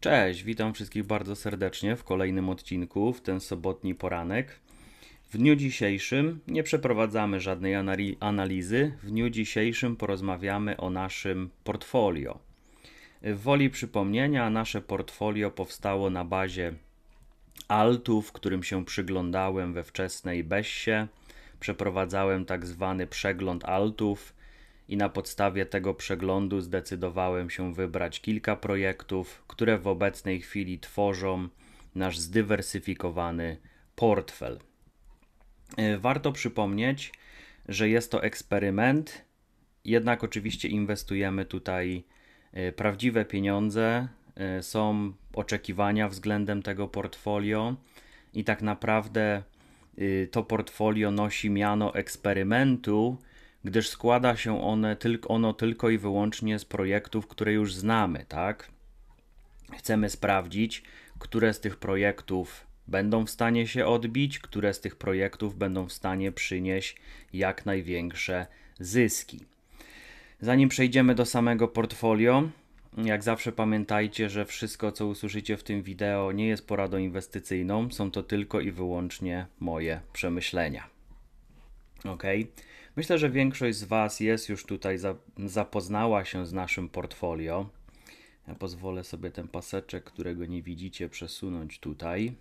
Cześć, witam wszystkich bardzo serdecznie w kolejnym odcinku, w ten sobotni poranek. W dniu dzisiejszym nie przeprowadzamy żadnej anali- analizy. W dniu dzisiejszym porozmawiamy o naszym portfolio. W woli przypomnienia, nasze portfolio powstało na bazie altów, którym się przyglądałem we wczesnej Bessie. Przeprowadzałem tak zwany przegląd altów i na podstawie tego przeglądu zdecydowałem się wybrać kilka projektów, które w obecnej chwili tworzą nasz zdywersyfikowany portfel. E, warto przypomnieć, że jest to eksperyment, jednak oczywiście inwestujemy tutaj e, prawdziwe pieniądze, e, są oczekiwania względem tego portfolio i tak naprawdę to portfolio nosi miano eksperymentu, gdyż składa się one ono tylko i wyłącznie z projektów, które już znamy, tak? Chcemy sprawdzić, które z tych projektów będą w stanie się odbić, które z tych projektów będą w stanie przynieść jak największe zyski. Zanim przejdziemy do samego portfolio, jak zawsze pamiętajcie, że wszystko co usłyszycie w tym wideo nie jest poradą inwestycyjną, są to tylko i wyłącznie moje przemyślenia. Ok? Myślę, że większość z Was jest już tutaj, zapoznała się z naszym portfolio. Ja pozwolę sobie ten paseczek, którego nie widzicie, przesunąć tutaj.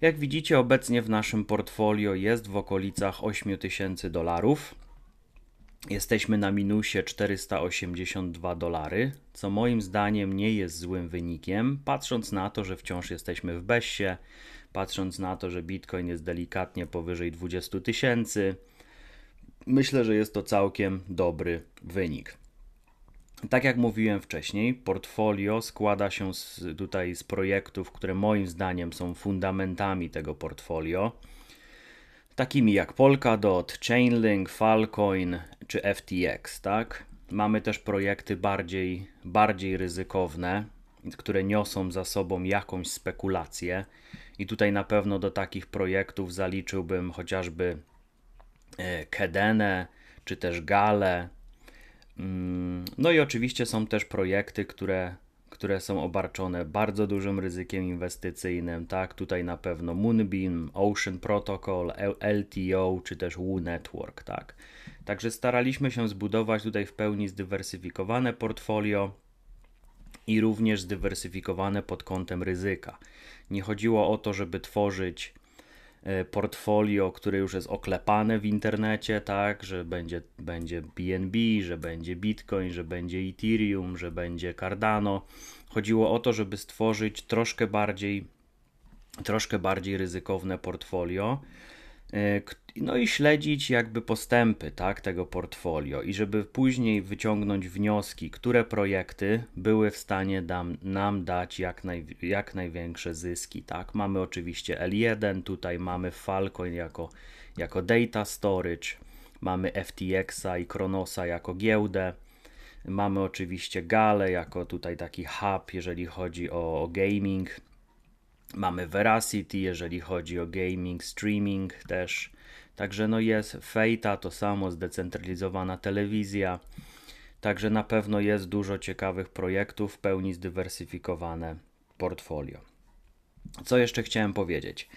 Jak widzicie, obecnie w naszym portfolio jest w okolicach 8000 dolarów. Jesteśmy na minusie 482 dolary, co moim zdaniem nie jest złym wynikiem, patrząc na to, że wciąż jesteśmy w Bessie, patrząc na to, że Bitcoin jest delikatnie powyżej 20 tysięcy Myślę, że jest to całkiem dobry wynik. Tak jak mówiłem wcześniej, portfolio składa się z, tutaj z projektów, które moim zdaniem są fundamentami tego portfolio, takimi jak Polkadot, Chainlink, Falcoin czy FTX, tak? Mamy też projekty bardziej, bardziej ryzykowne, które niosą za sobą jakąś spekulację. I tutaj na pewno do takich projektów zaliczyłbym chociażby E, Kedene czy też Gale. Mm, no i oczywiście są też projekty, które, które są obarczone bardzo dużym ryzykiem inwestycyjnym. Tak, tutaj na pewno Moonbeam, Ocean Protocol, LTO czy też Woo Network. Tak. Także staraliśmy się zbudować tutaj w pełni zdywersyfikowane portfolio i również zdywersyfikowane pod kątem ryzyka. Nie chodziło o to, żeby tworzyć portfolio, które już jest oklepane w internecie, tak, że będzie, będzie BNB, że będzie Bitcoin, że będzie Ethereum, że będzie Cardano. Chodziło o to, żeby stworzyć troszkę bardziej, troszkę bardziej ryzykowne portfolio, E, no i śledzić jakby postępy tak, tego portfolio i żeby później wyciągnąć wnioski, które projekty były w stanie dam, nam dać jak, naj, jak największe zyski. Tak. Mamy oczywiście L1, tutaj mamy Falcon jako, jako data storage, mamy FTX-a i Kronosa jako giełdę, mamy oczywiście Gale jako tutaj taki hub, jeżeli chodzi o, o gaming, Mamy Veracity, jeżeli chodzi o gaming, streaming też. Także no jest Fejta, to samo zdecentralizowana telewizja. Także na pewno jest dużo ciekawych projektów, w pełni zdywersyfikowane portfolio. Co jeszcze chciałem powiedzieć?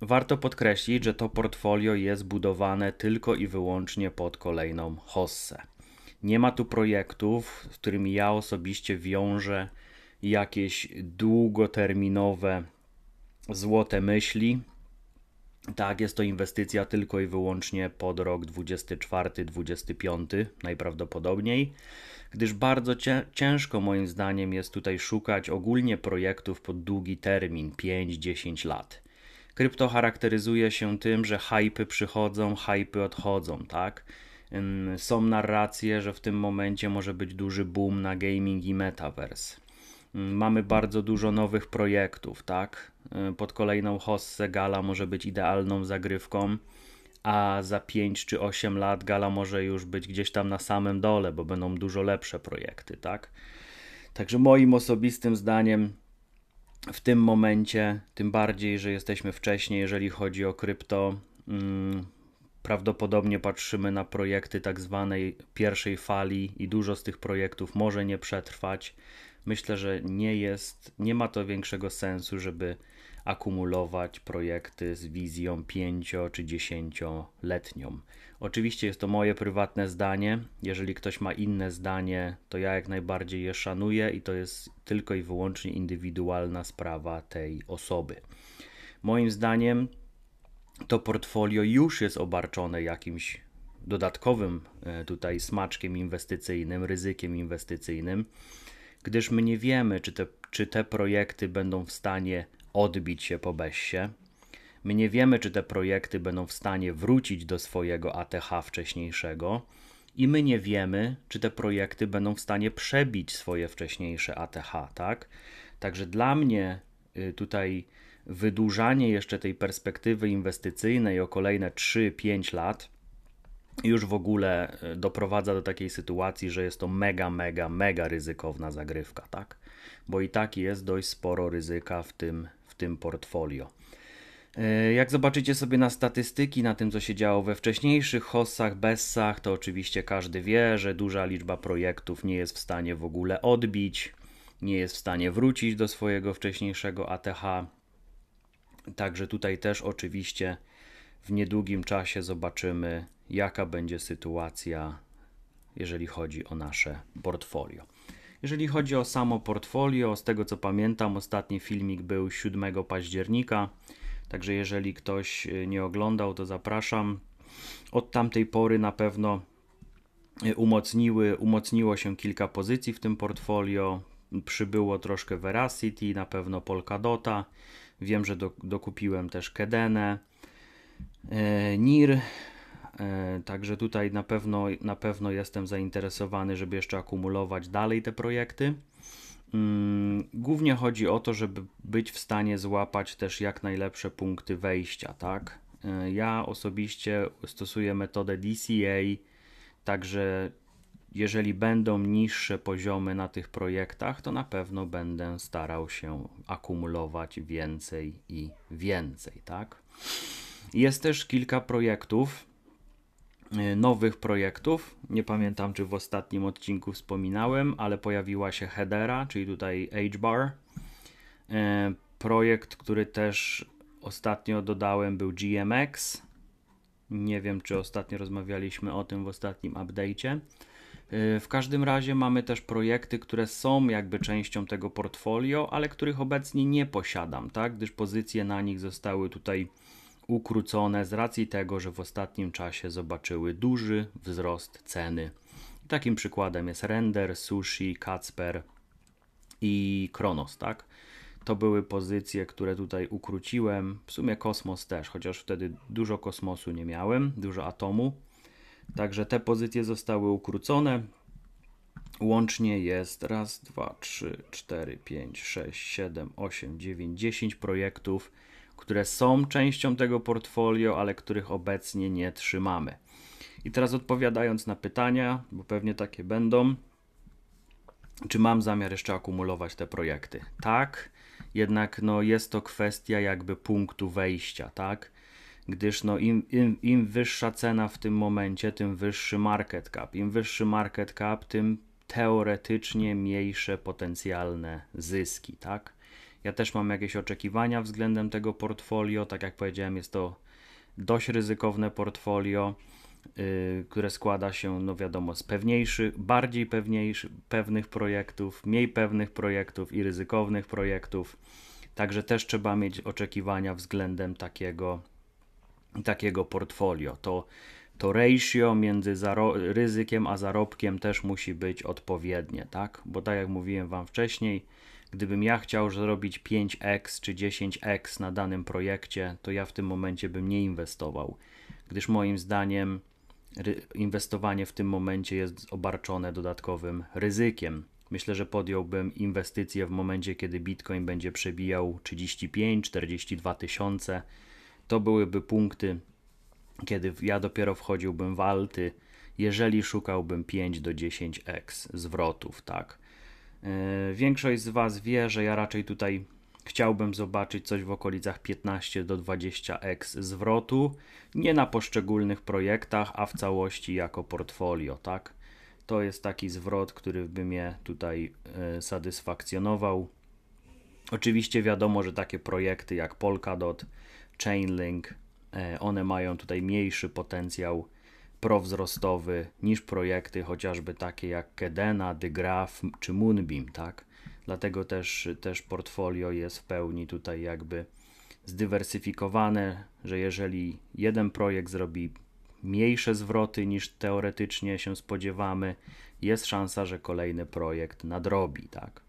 warto podkreślić, że to portfolio jest budowane tylko i wyłącznie pod kolejną hossę. Nie ma tu projektów, z którymi ja osobiście wiążę jakieś długoterminowe złote myśli. Tak, jest to inwestycja tylko i wyłącznie pod rok 24-25 najprawdopodobniej, gdyż bardzo ciężko moim zdaniem jest tutaj szukać ogólnie projektów pod długi termin 5-10 lat. Krypto charakteryzuje się tym, że hypy przychodzą, hypy odchodzą, tak? Są narracje, że w tym momencie może być duży boom na gaming i metaverse mamy bardzo dużo nowych projektów, tak? Y, pod kolejną hossę Gala może być idealną zagrywką, a za 5 czy 8 lat Gala może już być gdzieś tam na samym dole, bo będą dużo lepsze projekty, tak? Także moim osobistym zdaniem w tym momencie, tym bardziej, że jesteśmy wcześniej, jeżeli chodzi o krypto, hmm, prawdopodobnie patrzymy na projekty tak zwanej pierwszej fali i dużo z tych projektów może nie przetrwać myślę, że nie jest, nie ma to większego sensu, żeby akumulować projekty z wizją 5 czy 10-letnią. Oczywiście jest to moje prywatne zdanie. Jeżeli ktoś ma inne zdanie, to ja jak najbardziej je szanuję i to jest tylko i wyłącznie indywidualna sprawa tej osoby. Moim zdaniem to portfolio już jest obarczone jakimś dodatkowym e, tutaj smaczkiem inwestycyjnym, ryzykiem inwestycyjnym, gdyż my nie wiemy, czy te, czy te projekty będą w stanie odbić się po besie. My nie wiemy, czy te projekty będą w stanie wrócić do swojego ATH wcześniejszego, i my nie wiemy, czy te projekty będą w stanie przebić swoje wcześniejsze ATH, tak? Także dla mnie y, tutaj wydłużanie jeszcze tej perspektywy inwestycyjnej o kolejne 3-5 lat już w ogóle y, doprowadza do takiej sytuacji, że jest to mega, mega, mega ryzykowna zagrywka, tak? Bo i tak jest dość sporo ryzyka w tym, w tym portfolio. Y, jak zobaczycie sobie na statystyki, na tym co się działo we wcześniejszych hossach, bessach, to oczywiście każdy wie, że duża liczba projektów nie jest w stanie w ogóle odbić, nie jest w stanie wrócić do swojego wcześniejszego ATH. Także tutaj też oczywiście w niedługim czasie zobaczymy, jaka będzie sytuacja, jeżeli chodzi o nasze portfolio. Jeżeli chodzi o samo portfolio, z tego co pamiętam, ostatni filmik był 7 października, także jeżeli ktoś y, nie oglądał, to zapraszam. Od tamtej pory na pewno y, umocniły, umocniło się kilka pozycji w tym portfolio. Przybyło troszkę Veracity, na pewno Polkadota. Wiem, że do, dokupiłem też Kedenę, e, NIR, także tutaj na pewno, na pewno jestem zainteresowany, żeby jeszcze akumulować dalej te projekty. Mm, głównie chodzi o to, żeby być w stanie złapać też jak najlepsze punkty wejścia, tak? E, ja osobiście stosuję metodę DCA, także jeżeli będą niższe poziomy na tych projektach, to na pewno będę starał się akumulować więcej i więcej, tak? Jest też kilka projektów, nowych projektów. Nie pamiętam, czy w ostatnim odcinku wspominałem, ale pojawiła się Hedera, czyli tutaj HBAR. Y, projekt, który też ostatnio dodałem, był GMX. Nie wiem, czy ostatnio rozmawialiśmy o tym w ostatnim update'cie. Y, w każdym razie mamy też projekty, które są jakby częścią tego portfolio, ale których obecnie nie posiadam, tak? Gdyż pozycje na nich zostały tutaj ukrócone z racji tego, że w ostatnim czasie zobaczyły duży wzrost ceny. Takim przykładem jest Render, Sushi, Kacper i Kronos, tak? To były pozycje, które tutaj ukróciłem. W sumie kosmos też, chociaż wtedy dużo kosmosu nie miałem, dużo atomu. Także te pozycje zostały ukrócone. Łącznie jest raz, dwa, trzy, cztery, pięć, sześć, siedem, osiem, dziewięć, dziesięć projektów które są częścią tego portfolio, ale których obecnie nie trzymamy. I teraz odpowiadając na pytania, bo pewnie takie będą, czy mam zamiar jeszcze akumulować te projekty? Tak, jednak no, jest to kwestia jakby punktu wejścia, tak? Gdyż no, im, im, im wyższa cena w tym momencie, tym wyższy market cap. Im wyższy market cap, tym teoretycznie mniejsze potencjalne zyski, tak? Ja też mam jakieś oczekiwania względem tego portfolio. Tak jak powiedziałem, jest to dość ryzykowne portfolio, yy, które składa się, no wiadomo, z pewniejszych, bardziej pewniejszych, pewnych projektów, mniej pewnych projektów i ryzykownych projektów. Także też trzeba mieć oczekiwania względem takiego, takiego portfolio. To, to ratio między ryzykiem a zarobkiem też musi być odpowiednie, tak? Bo tak jak mówiłem Wam wcześniej, Gdybym ja chciał zrobić 5x czy 10x na danym projekcie, to ja w tym momencie bym nie inwestował, gdyż moim zdaniem inwestowanie w tym momencie jest obarczone dodatkowym ryzykiem. Myślę, że podjąłbym inwestycje w momencie, kiedy Bitcoin będzie przebijał 35-42 tysiące. To byłyby punkty, kiedy ja dopiero wchodziłbym w alty, jeżeli szukałbym 5 do 10x zwrotów, tak. E, większość z Was wie, że ja raczej tutaj chciałbym zobaczyć coś w okolicach 15 do 20x zwrotu, nie na poszczególnych projektach, a w całości jako portfolio, tak? To jest taki zwrot, który by mnie tutaj e, satysfakcjonował. Oczywiście wiadomo, że takie projekty jak Polkadot, Chainlink, e, one mają tutaj mniejszy potencjał prowzrostowy niż projekty chociażby takie jak Kedena, Dygraph czy Moonbeam, tak? Dlatego też, też portfolio jest w pełni tutaj jakby zdywersyfikowane, że jeżeli jeden projekt zrobi mniejsze zwroty niż teoretycznie się spodziewamy, jest szansa, że kolejny projekt nadrobi, tak?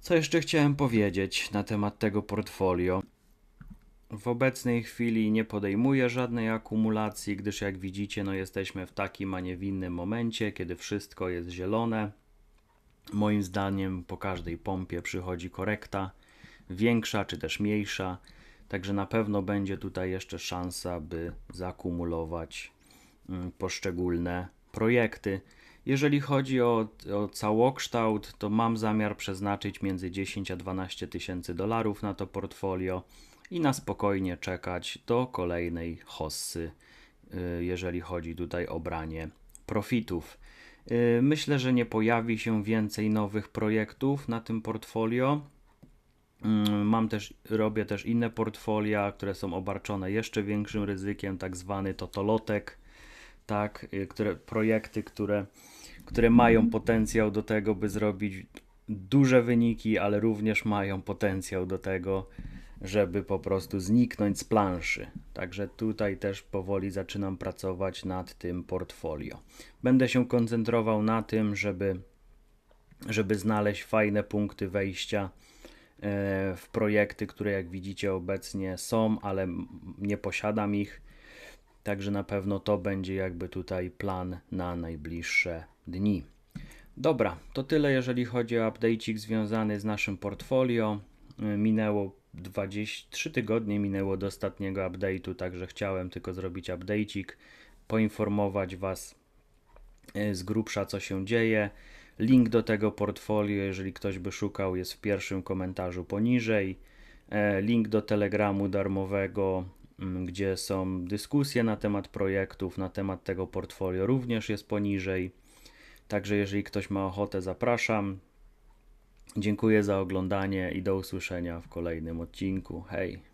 Co jeszcze chciałem powiedzieć na temat tego portfolio? W obecnej chwili nie podejmuję żadnej akumulacji, gdyż jak widzicie, no jesteśmy w takim, a nie w innym momencie, kiedy wszystko jest zielone. Moim zdaniem po każdej pompie przychodzi korekta, większa czy też mniejsza, także na pewno będzie tutaj jeszcze szansa, by zakumulować mm, poszczególne projekty. Jeżeli chodzi o, o całokształt, to mam zamiar przeznaczyć między 10 a 12 tysięcy dolarów na to portfolio i na spokojnie czekać do kolejnej hossy, y, jeżeli chodzi tutaj o branie profitów. Y, myślę, że nie pojawi się więcej nowych projektów na tym portfolio. Mm, mam też, robię też inne portfolia, które są obarczone jeszcze większym ryzykiem, tak zwany totolotek, tak, y, które, projekty, które, które mają potencjał do tego, by zrobić duże wyniki, ale również mają potencjał do tego, żeby po prostu zniknąć z planszy. Także tutaj też powoli zaczynam pracować nad tym portfolio. Będę się koncentrował na tym, żeby, żeby znaleźć fajne punkty wejścia e, w projekty, które jak widzicie obecnie są, ale nie posiadam ich. Także na pewno to będzie jakby tutaj plan na najbliższe dni. Dobra, to tyle jeżeli chodzi o update'ik związany z naszym portfolio. E, minęło 23 tygodnie minęło do ostatniego update'u, także chciałem tylko zrobić update'ik, poinformować Was e, z grubsza co się dzieje. Link do tego portfolio, jeżeli ktoś by szukał, jest w pierwszym komentarzu poniżej. E, link do telegramu darmowego, mm, gdzie są dyskusje na temat projektów, na temat tego portfolio, również jest poniżej. Także jeżeli ktoś ma ochotę, zapraszam. Dziękuję za oglądanie i do usłyszenia w kolejnym odcinku. Hej!